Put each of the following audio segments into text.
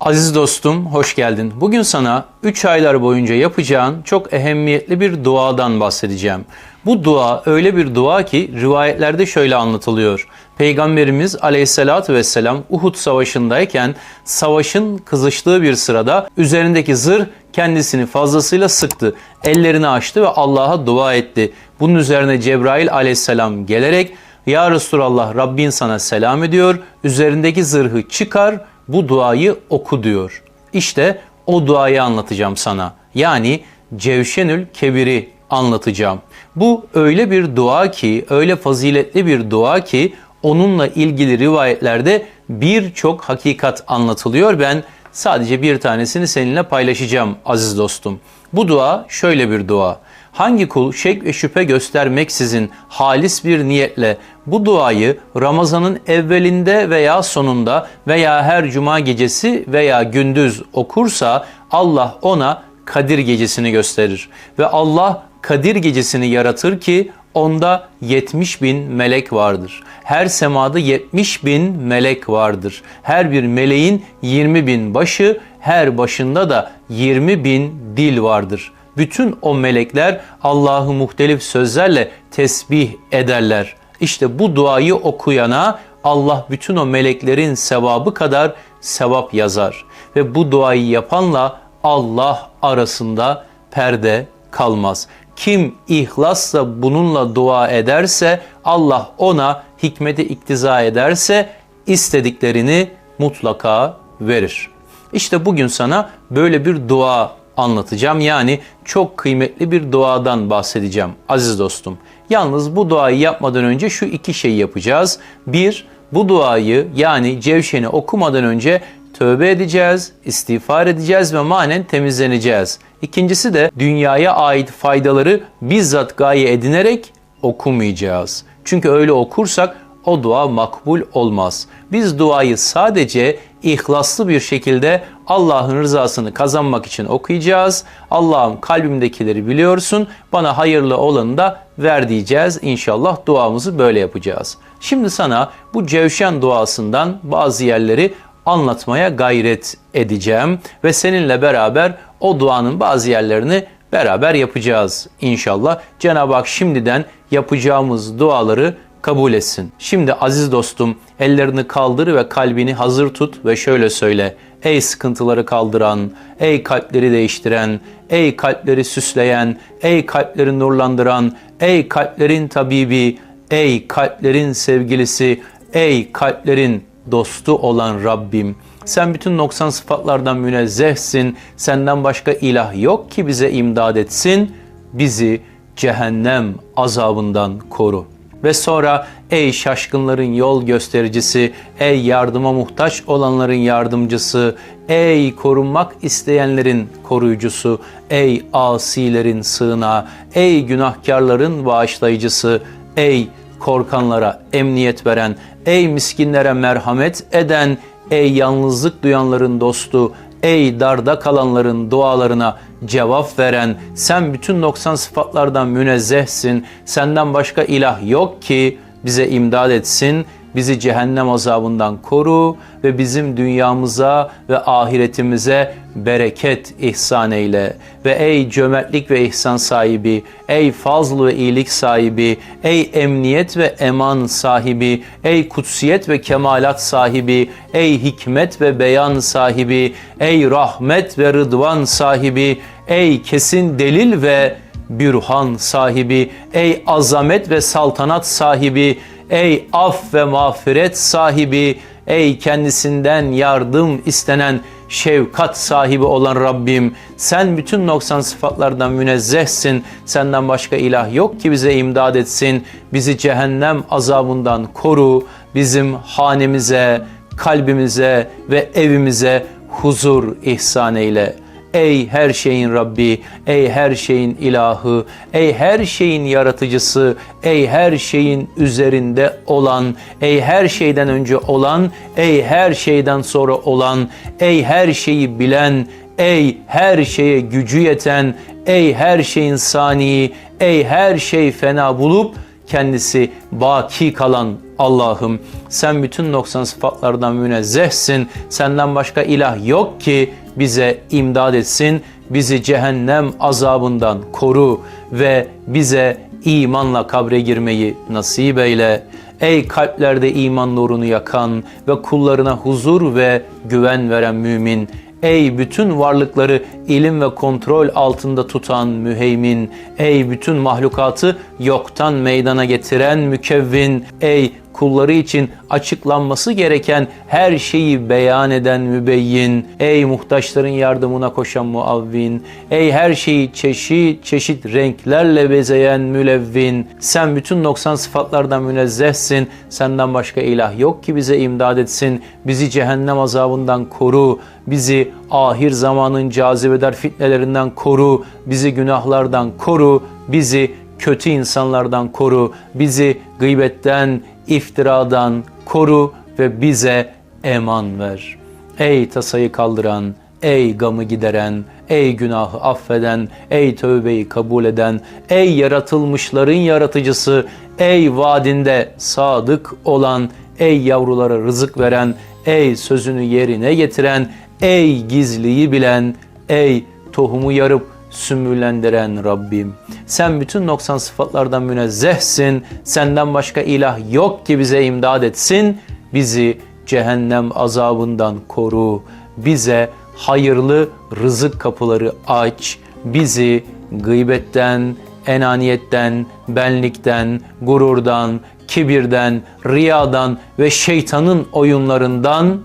Aziz dostum, hoş geldin. Bugün sana 3 aylar boyunca yapacağın çok ehemmiyetli bir duadan bahsedeceğim. Bu dua öyle bir dua ki rivayetlerde şöyle anlatılıyor. Peygamberimiz aleyhissalatü vesselam Uhud savaşındayken savaşın kızıştığı bir sırada üzerindeki zırh kendisini fazlasıyla sıktı. Ellerini açtı ve Allah'a dua etti. Bunun üzerine Cebrail aleyhisselam gelerek ya Resulallah Rabbin sana selam ediyor. Üzerindeki zırhı çıkar bu duayı oku diyor. İşte o duayı anlatacağım sana. Yani Cevşenül Kebir'i anlatacağım. Bu öyle bir dua ki, öyle faziletli bir dua ki onunla ilgili rivayetlerde birçok hakikat anlatılıyor. Ben sadece bir tanesini seninle paylaşacağım aziz dostum. Bu dua şöyle bir dua. Hangi kul şek ve şüphe göstermeksizin halis bir niyetle bu duayı Ramazan'ın evvelinde veya sonunda veya her cuma gecesi veya gündüz okursa Allah ona Kadir gecesini gösterir. Ve Allah Kadir gecesini yaratır ki onda 70 bin melek vardır. Her semada 70 bin melek vardır. Her bir meleğin 20 bin başı, her başında da 20 bin dil vardır. Bütün o melekler Allah'ı muhtelif sözlerle tesbih ederler. İşte bu duayı okuyana Allah bütün o meleklerin sevabı kadar sevap yazar. Ve bu duayı yapanla Allah arasında perde kalmaz. Kim ihlasla bununla dua ederse Allah ona hikmeti iktiza ederse istediklerini mutlaka verir. İşte bugün sana böyle bir dua anlatacağım. Yani çok kıymetli bir duadan bahsedeceğim aziz dostum. Yalnız bu duayı yapmadan önce şu iki şeyi yapacağız. Bir, bu duayı yani cevşeni okumadan önce tövbe edeceğiz, istiğfar edeceğiz ve manen temizleneceğiz. İkincisi de dünyaya ait faydaları bizzat gaye edinerek okumayacağız. Çünkü öyle okursak o dua makbul olmaz. Biz duayı sadece ihlaslı bir şekilde Allah'ın rızasını kazanmak için okuyacağız. Allah'ım kalbimdekileri biliyorsun. Bana hayırlı olanı da ver diyeceğiz. İnşallah duamızı böyle yapacağız. Şimdi sana bu cevşen duasından bazı yerleri anlatmaya gayret edeceğim ve seninle beraber o duanın bazı yerlerini beraber yapacağız inşallah. Cenab-ı Hak şimdiden yapacağımız duaları kabul etsin. Şimdi aziz dostum ellerini kaldır ve kalbini hazır tut ve şöyle söyle. Ey sıkıntıları kaldıran, ey kalpleri değiştiren, ey kalpleri süsleyen, ey kalpleri nurlandıran, ey kalplerin tabibi, ey kalplerin sevgilisi, ey kalplerin dostu olan Rabbim. Sen bütün noksan sıfatlardan münezzehsin. Senden başka ilah yok ki bize imdad etsin. Bizi cehennem azabından koru.'' Ve sonra ey şaşkınların yol göstericisi, ey yardıma muhtaç olanların yardımcısı, ey korunmak isteyenlerin koruyucusu, ey asilerin sığınağı, ey günahkarların bağışlayıcısı, ey korkanlara emniyet veren, ey miskinlere merhamet eden, ey yalnızlık duyanların dostu, Ey darda kalanların dualarına cevap veren, sen bütün noksan sıfatlardan münezzehsin. Senden başka ilah yok ki bize imdad etsin bizi cehennem azabından koru ve bizim dünyamıza ve ahiretimize bereket ihsan eyle. Ve ey cömertlik ve ihsan sahibi, ey fazl ve iyilik sahibi, ey emniyet ve eman sahibi, ey kutsiyet ve kemalat sahibi, ey hikmet ve beyan sahibi, ey rahmet ve rıdvan sahibi, ey kesin delil ve bürhan sahibi, ey azamet ve saltanat sahibi, Ey af ve mağfiret sahibi, ey kendisinden yardım istenen şefkat sahibi olan Rabbim, sen bütün noksan sıfatlardan münezzehsin. Senden başka ilah yok ki bize imdad etsin. Bizi cehennem azabından koru. Bizim hanemize, kalbimize ve evimize huzur ihsan eyle.'' Ey her şeyin Rabbi, ey her şeyin ilahı, ey her şeyin yaratıcısı, ey her şeyin üzerinde olan, ey her şeyden önce olan, ey her şeyden sonra olan, ey her şeyi bilen, ey her şeye gücü yeten, ey her şeyin sani, ey her şey fena bulup kendisi baki kalan Allah'ım sen bütün noksan sıfatlardan münezzehsin. Senden başka ilah yok ki bize imdad etsin. Bizi cehennem azabından koru ve bize imanla kabre girmeyi nasip eyle. Ey kalplerde iman nurunu yakan ve kullarına huzur ve güven veren mümin. Ey bütün varlıkları ilim ve kontrol altında tutan müheymin. Ey bütün mahlukatı yoktan meydana getiren mükevvin. Ey kulları için açıklanması gereken her şeyi beyan eden mübeyyin. Ey muhtaçların yardımına koşan muavvin. Ey her şeyi çeşit çeşit renklerle bezeyen mülevvin. Sen bütün noksan sıfatlardan münezzehsin. Senden başka ilah yok ki bize imdad etsin. Bizi cehennem azabından koru. Bizi ahir zamanın cazibedar fitnelerinden koru. Bizi günahlardan koru. Bizi kötü insanlardan koru. Bizi gıybetten, iftiradan koru ve bize eman ver. Ey tasayı kaldıran, ey gamı gideren, ey günahı affeden, ey tövbeyi kabul eden, ey yaratılmışların yaratıcısı, ey vaadinde sadık olan, ey yavrulara rızık veren, ey sözünü yerine getiren, ey gizliyi bilen, ey tohumu yarıp sümbüllendiren Rabbim. Sen bütün noksan sıfatlardan münezzehsin. Senden başka ilah yok ki bize imdad etsin. Bizi cehennem azabından koru. Bize hayırlı rızık kapıları aç. Bizi gıybetten, enaniyetten, benlikten, gururdan, kibirden, riyadan ve şeytanın oyunlarından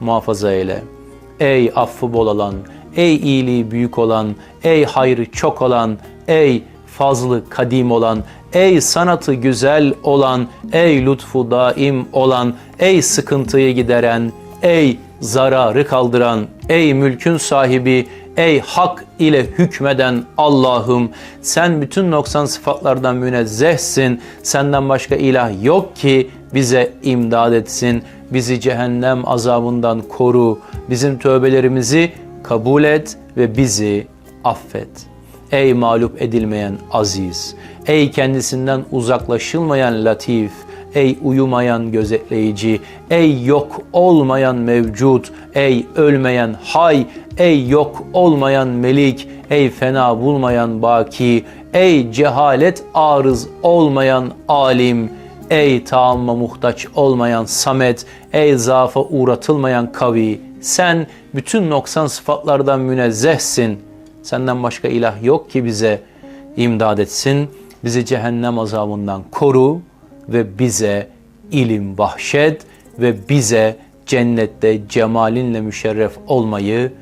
muhafaza eyle. Ey affı bol olan, ey iyiliği büyük olan, ey hayrı çok olan, ey fazlı kadim olan, ey sanatı güzel olan, ey lütfu daim olan, ey sıkıntıyı gideren, ey zararı kaldıran, ey mülkün sahibi, ey hak ile hükmeden Allah'ım sen bütün noksan sıfatlardan münezzehsin. Senden başka ilah yok ki bize imdad etsin. Bizi cehennem azabından koru. Bizim tövbelerimizi kabul et ve bizi affet. Ey mağlup edilmeyen aziz, ey kendisinden uzaklaşılmayan latif, ey uyumayan gözetleyici, ey yok olmayan mevcut, ey ölmeyen hay, ey yok olmayan melik, ey fena bulmayan baki, ey cehalet arız olmayan alim, ey taamma muhtaç olmayan samet, ey zaafa uğratılmayan kavi, sen bütün noksan sıfatlardan münezzehsin. Senden başka ilah yok ki bize imdad etsin. Bizi cehennem azabından koru ve bize ilim bahşet ve bize cennette cemalinle müşerref olmayı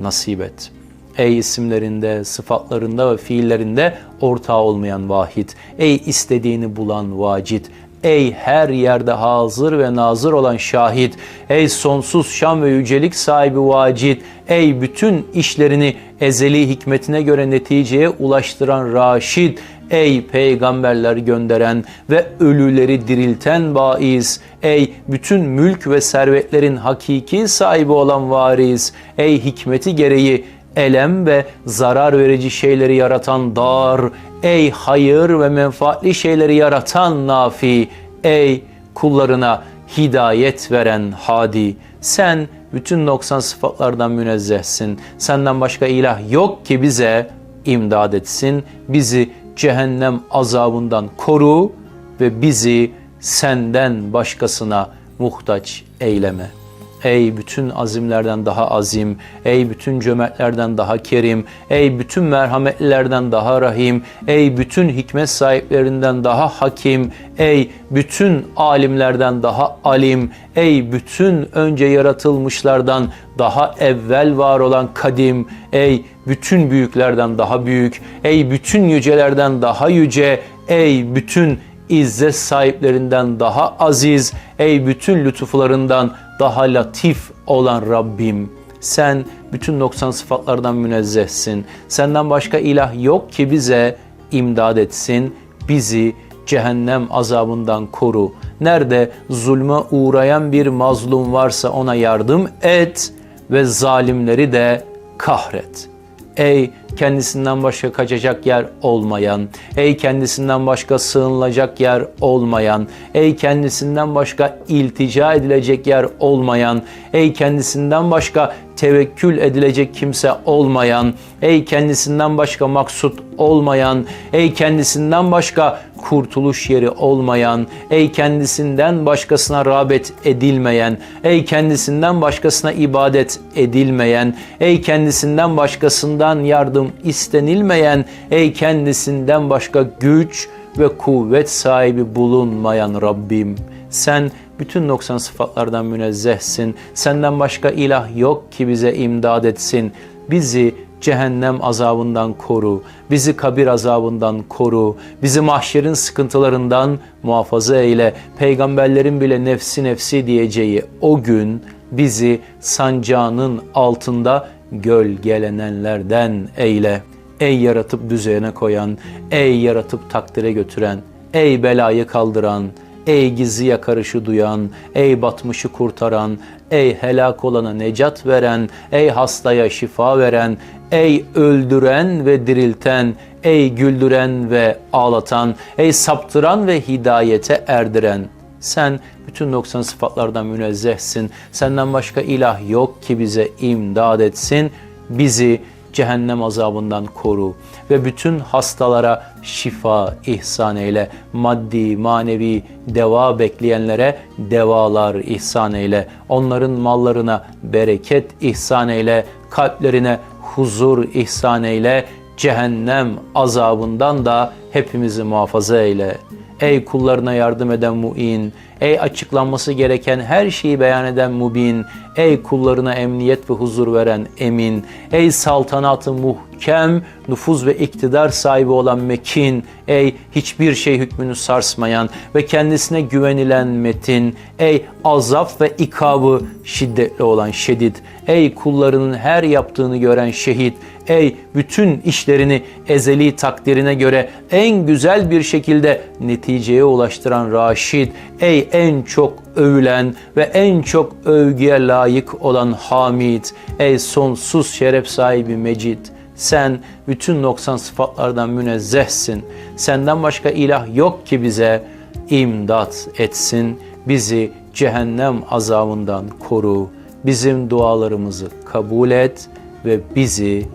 nasip et. Ey isimlerinde, sıfatlarında ve fiillerinde ortağı olmayan vahid. Ey istediğini bulan vacid. Ey her yerde hazır ve nazır olan şahit, ey sonsuz şan ve yücelik sahibi vacid, ey bütün işlerini ezeli hikmetine göre neticeye ulaştıran raşid, ey peygamberler gönderen ve ölüleri dirilten baiz, ey bütün mülk ve servetlerin hakiki sahibi olan varis, ey hikmeti gereği elem ve zarar verici şeyleri yaratan dar, ey hayır ve menfaatli şeyleri yaratan nafi, ey kullarına hidayet veren hadi. Sen bütün noksan sıfatlardan münezzehsin. Senden başka ilah yok ki bize imdad etsin. Bizi cehennem azabından koru ve bizi senden başkasına muhtaç eyleme.'' Ey bütün azimlerden daha azim, ey bütün cömertlerden daha kerim, ey bütün merhametlilerden daha rahim, ey bütün hikmet sahiplerinden daha hakim, ey bütün alimlerden daha alim, ey bütün önce yaratılmışlardan daha evvel var olan kadim, ey bütün büyüklerden daha büyük, ey bütün yücelerden daha yüce, ey bütün izzet sahiplerinden daha aziz, ey bütün lütuflarından daha latif olan Rabbim. Sen bütün noksan sıfatlardan münezzehsin. Senden başka ilah yok ki bize imdad etsin. Bizi cehennem azabından koru. Nerede zulme uğrayan bir mazlum varsa ona yardım et ve zalimleri de kahret. Ey kendisinden başka kaçacak yer olmayan, ey kendisinden başka sığınılacak yer olmayan, ey kendisinden başka iltica edilecek yer olmayan, ey kendisinden başka tevekkül edilecek kimse olmayan, ey kendisinden başka maksut olmayan, ey kendisinden başka kurtuluş yeri olmayan, ey kendisinden başkasına rağbet edilmeyen, ey kendisinden başkasına ibadet edilmeyen, ey kendisinden başkasından yardım istenilmeyen, ey kendisinden başka güç ve kuvvet sahibi bulunmayan Rabbim. Sen bütün noksan sıfatlardan münezzehsin. Senden başka ilah yok ki bize imdad etsin. Bizi cehennem azabından koru, bizi kabir azabından koru, bizi mahşerin sıkıntılarından muhafaza eyle. Peygamberlerin bile nefsi nefsi diyeceği o gün bizi sancağının altında gölgelenenlerden eyle. Ey yaratıp düzene koyan, ey yaratıp takdire götüren, ey belayı kaldıran, ey gizli yakarışı duyan, ey batmışı kurtaran, ey helak olana necat veren, ey hastaya şifa veren, ey öldüren ve dirilten, ey güldüren ve ağlatan, ey saptıran ve hidayete erdiren. Sen bütün noksan sıfatlardan münezzehsin. Senden başka ilah yok ki bize imdad etsin. Bizi cehennem azabından koru ve bütün hastalara şifa ihsan eyle. Maddi, manevi deva bekleyenlere devalar ihsan eyle. Onların mallarına bereket ihsan eyle. Kalplerine huzur ihsan eyle. Cehennem azabından da hepimizi muhafaza eyle. Ey kullarına yardım eden muin, ey açıklanması gereken her şeyi beyan eden mubin, ey kullarına emniyet ve huzur veren emin, ey saltanatı muhkem, nüfuz ve iktidar sahibi olan mekin, ey hiçbir şey hükmünü sarsmayan ve kendisine güvenilen metin, ey azap ve ikabı şiddetli olan şedid, ey kullarının her yaptığını gören şehit, Ey bütün işlerini ezeli takdirine göre en güzel bir şekilde neticeye ulaştıran Raşid, ey en çok övülen ve en çok övgüye layık olan Hamid, ey sonsuz şeref sahibi Mecid, sen bütün noksan sıfatlardan münezzehsin. Senden başka ilah yok ki bize imdat etsin. Bizi cehennem azabından koru. Bizim dualarımızı kabul et ve bizi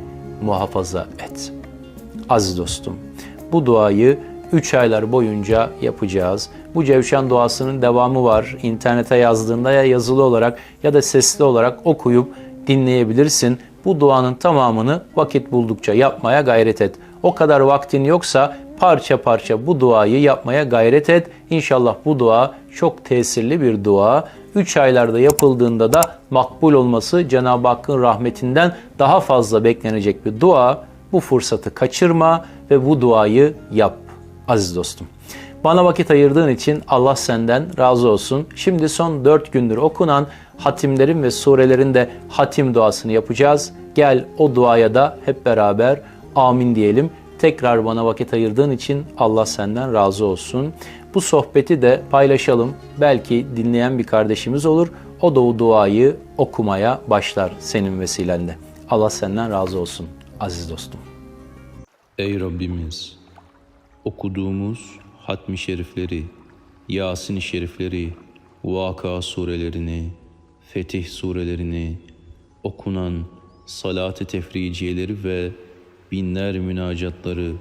muhafaza et. Aziz dostum, bu duayı 3 aylar boyunca yapacağız. Bu Cevşen duasının devamı var. İnternete yazdığında ya yazılı olarak ya da sesli olarak okuyup dinleyebilirsin. Bu duanın tamamını vakit buldukça yapmaya gayret et. O kadar vaktin yoksa parça parça bu duayı yapmaya gayret et. İnşallah bu dua çok tesirli bir dua. 3 aylarda yapıldığında da makbul olması Cenab-ı Hakk'ın rahmetinden daha fazla beklenecek bir dua. Bu fırsatı kaçırma ve bu duayı yap aziz dostum. Bana vakit ayırdığın için Allah senden razı olsun. Şimdi son 4 gündür okunan hatimlerin ve surelerin de hatim duasını yapacağız. Gel o duaya da hep beraber amin diyelim. Tekrar bana vakit ayırdığın için Allah senden razı olsun. Bu sohbeti de paylaşalım. Belki dinleyen bir kardeşimiz olur. O da o duayı okumaya başlar senin vesilenle. Allah senden razı olsun aziz dostum. Ey Rabbimiz! Okuduğumuz hatmi şerifleri, Yasin-i şerifleri, Vaka surelerini, Fetih surelerini, okunan salat-ı tefriciyeleri ve binler münacatları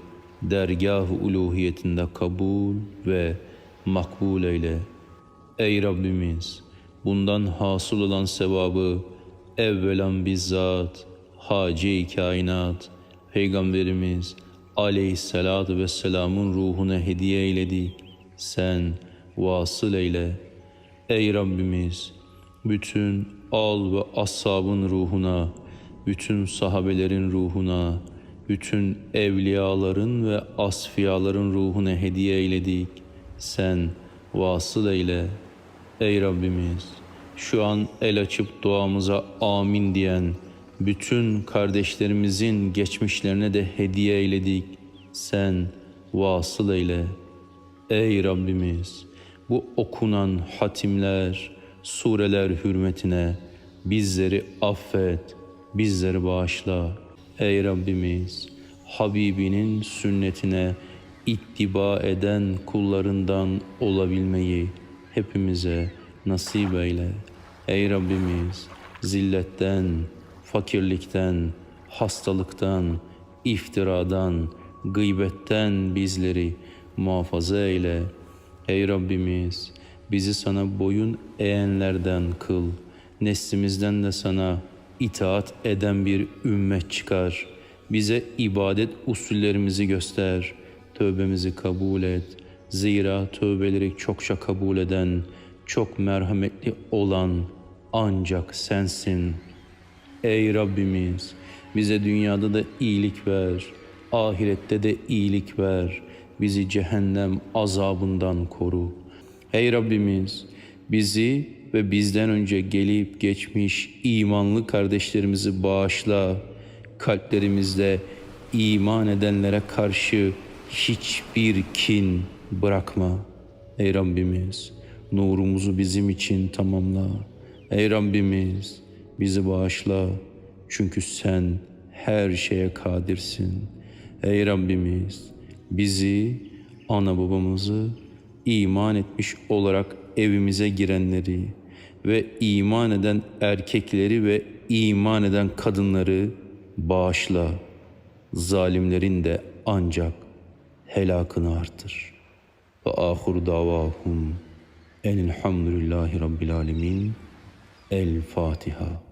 dergah-ı uluhiyetinde kabul ve makbul eyle. Ey Rabbimiz! Bundan hasıl olan sevabı evvelan bizzat, hace-i kainat, Peygamberimiz aleyhissalatu vesselamın ruhuna hediye eyledik. Sen vasıl eyle. Ey Rabbimiz! Bütün al ve ashabın ruhuna, bütün sahabelerin ruhuna, bütün evliyaların ve asfiyaların ruhuna hediye eyledik. Sen vasıl eyle. Ey Rabbimiz! Şu an el açıp duamıza amin diyen bütün kardeşlerimizin geçmişlerine de hediye eyledik. Sen vasıl eyle. Ey Rabbimiz! Bu okunan hatimler, sureler hürmetine bizleri affet, bizleri bağışla. Ey Rabbimiz, Habibinin sünnetine ittiba eden kullarından olabilmeyi hepimize nasip eyle. Ey Rabbimiz, zilletten, fakirlikten, hastalıktan, iftiradan, gıybetten bizleri muhafaza eyle. Ey Rabbimiz, bizi sana boyun eğenlerden kıl. Neslimizden de sana itaat eden bir ümmet çıkar. Bize ibadet usullerimizi göster. Tövbemizi kabul et. Zira tövbeleri çokça kabul eden, çok merhametli olan ancak sensin. Ey Rabbimiz bize dünyada da iyilik ver, ahirette de iyilik ver. Bizi cehennem azabından koru. Ey Rabbimiz bizi ve bizden önce gelip geçmiş imanlı kardeşlerimizi bağışla. Kalplerimizde iman edenlere karşı hiçbir kin bırakma. Ey Rabbimiz nurumuzu bizim için tamamla. Ey Rabbimiz bizi bağışla. Çünkü sen her şeye kadirsin. Ey Rabbimiz bizi, ana babamızı iman etmiş olarak evimize girenleri ve iman eden erkekleri ve iman eden kadınları bağışla. Zalimlerin de ancak helakını artır. Ve ahur davahum enilhamdülillahi rabbil alemin. El Fatiha.